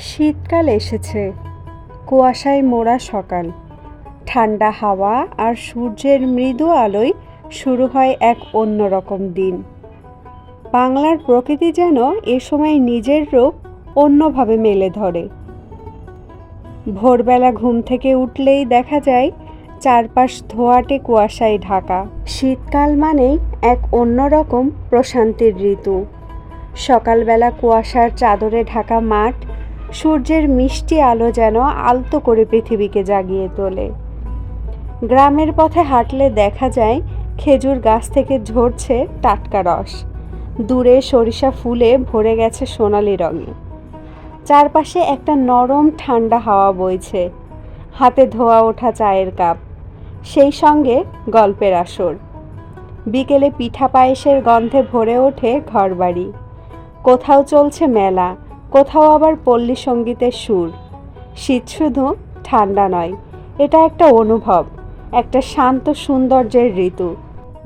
শীতকাল এসেছে। কুয়াশায় মোড়া সকাল। ঠান্ডা হাওয়া আর সূর্যের মৃদু আলোয় শুরু হয় এক অন্যরকম দিন। বাংলার প্রকৃতি যেন এ সময় নিজের রূপ অন্যভাবে মেলে ধরে। ভোরবেলা ঘুম থেকে উঠলেই দেখা যায়, চারপাশ ধোয়াটে কুয়াশায় ঢাকা। শীতকাল মানেই এক অন্যরকম প্রশান্তির ঋতু। সকালবেলা কুয়াশার চাদরে ঢাকা মাঠ সূর্যের মিষ্টি আলো যেন আলতো করে পৃথিবীকে জাগিয়ে তোলে। গ্রামের পথে হাঁটলে দেখা যায়, খেজুর গাছ থেকে ঝরছে টাটকা রস। দূরে সরিষা ফুলে ভরে গেছে সোনালি রঙে। চারপাশে একটা নরম ঠান্ডা হাওয়া বইছে। হাতে ধোয়া ওঠা চায়ের কাপ। সেই সঙ্গে গল্পের আসর। বিকেলে পিঠা পায়েসের গন্ধে ভরে ওঠে ঘরবাড়ি। কোথাও চলছে মেলা। কোথাও আবার পল্লী সঙ্গীতের সুর। শীত শুধু ঠান্ডা নয়, এটা একটা অনুভব, একটা শান্ত সৌন্দর্যের ঋতু।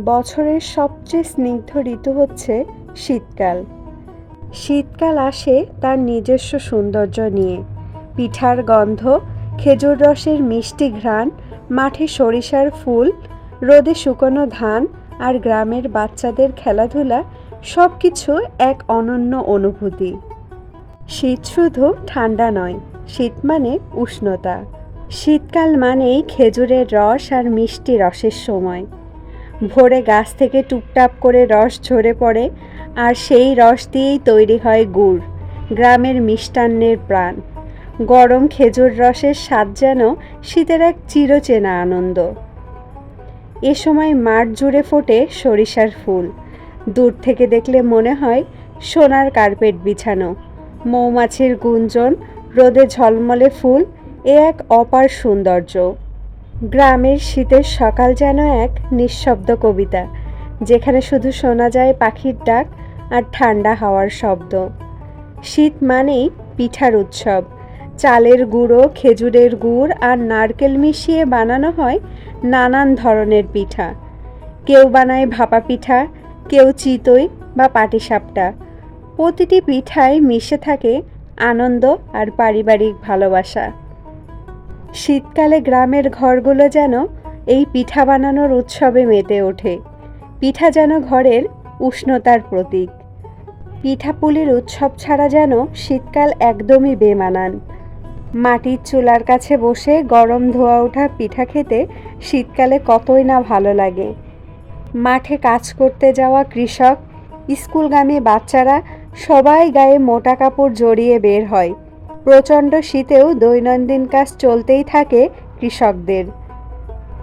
বছরের সবচেয়ে স্নিগ্ধ ঋতু হচ্ছে শীতকাল। শীতকাল আসে তার নিজস্ব সৌন্দর্য নিয়ে। পিঠার গন্ধ, খেজুর রসের মিষ্টি ঘ্রাণ, মাঠে সরিষার ফুল, রোদে শুকনো ধান আর গ্রামের বাচ্চাদের খেলাধুলা সব কিছু এক অনন্য অনুভূতি। শীত শুধু ঠান্ডা নয়, শীত মানে উষ্ণতা। শীতকাল মানেই খেজুরের রস আর মিষ্টি রসের সময়। ভোরে গাছ থেকে টুপটাপ করে রস ঝরে পড়ে, আর সেই রস দিয়েই তৈরি হয় গুড়, গ্রামের মিষ্টান্নের প্রাণ। গরম খেজুর রসের স্বাদ যেন শীতের এক চিরচেনা আনন্দ। এ সময় মাঠ জুড়ে ফোটে সরিষার ফুল। দূর থেকে দেখলে মনে হয় সোনার কার্পেট বিছানো মৌমাছির গুঞ্জন, রোদে ঝলমলে ফুল, এ এক অপার সৌন্দর্য। গ্রামের শীতের সকাল যেন এক নিঃশব্দ কবিতা, যেখানে শুধু শোনা যায় পাখির ডাক আর ঠান্ডা হাওয়ার শব্দ। শীত মানেই পিঠার উৎসব। চালের গুঁড়ো, খেজুরের গুড় আর নারকেল মিশিয়ে বানানো হয় নানান ধরনের পিঠা। কেউ বানায় ভাপা পিঠা, কেউ চিতই বা পাটিসাপটা। প্রতিটি পিঠায় মিশে থাকে আনন্দ আর পারিবারিক ভালোবাসা। শীতকালে গ্রামের ঘরগুলো যেন এই পিঠা বানানোর উৎসবে মেতে ওঠে। পিঠা যেন ঘরের উষ্ণতার প্রতীক। পিঠাপুলির উৎসব ছাড়া যেন শীতকাল একদমই বেমানান। মাটির চুলার কাছে বসে গরম ধোয়া ওঠা পিঠা খেতে শীতকালে কতই না ভালো লাগে। মাঠে কাজ করতে যাওয়া কৃষক, স্কুলগামী বাচ্চারা সবাই গায়ে মোটা কাপড় জড়িয়ে বের হয়। প্রচণ্ড শীতেও দৈনন্দিন কাজ চলতেই থাকে কৃষকদের।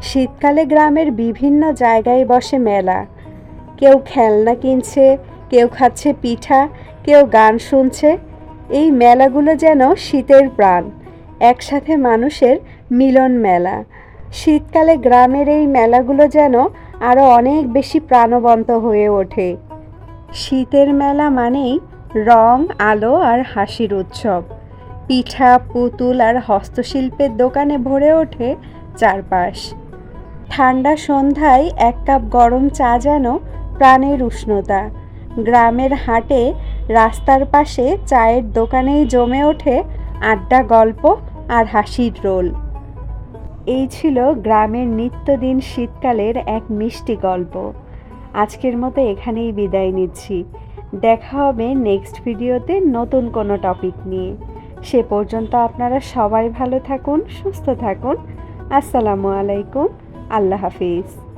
শীতকালে গ্রামের বিভিন্ন জায়গায় বসে মেলা। কেউ খেলনা কিনছে, কেউ খাচ্ছে পিঠা, কেউ গান শুনছে। এই মেলাগুলো যেন শীতের প্রাণ। একসাথে মানুষের মিলন মেলা। শীতকালে গ্রামের এই মেলাগুলো যেন আরও অনেক বেশি প্রাণবন্ত হয়ে ওঠে। শীতের মেলা মানেই রং, আলো আর হাসির উৎসব। পিঠা, পুতুল আর হস্তশিল্পের দোকানে ভরে ওঠে চারপাশ। ঠান্ডা সন্ধ্যায় এক কাপ গরম চা যেন প্রাণের উষ্ণতা। গ্রামের হাটে রাস্তার পাশে চায়ের দোকানেই জমে ওঠে আড্ডা, গল্প আর হাসির রোল। এই ছিল গ্রামের নিত্যদিন শীতকালের এক মিষ্টি গল্প। আজকের মতো এখানেই বিদায় নিচ্ছি। দেখা হবে নেক্সট ভিডিওতে নতুন কোনো টপিক নিয়ে। সে পর্যন্ত আপনারা সবাই ভালো থাকুন, সুস্থ থাকুন। আসসালামু আলাইকুম, আল্লাহ হাফিজ।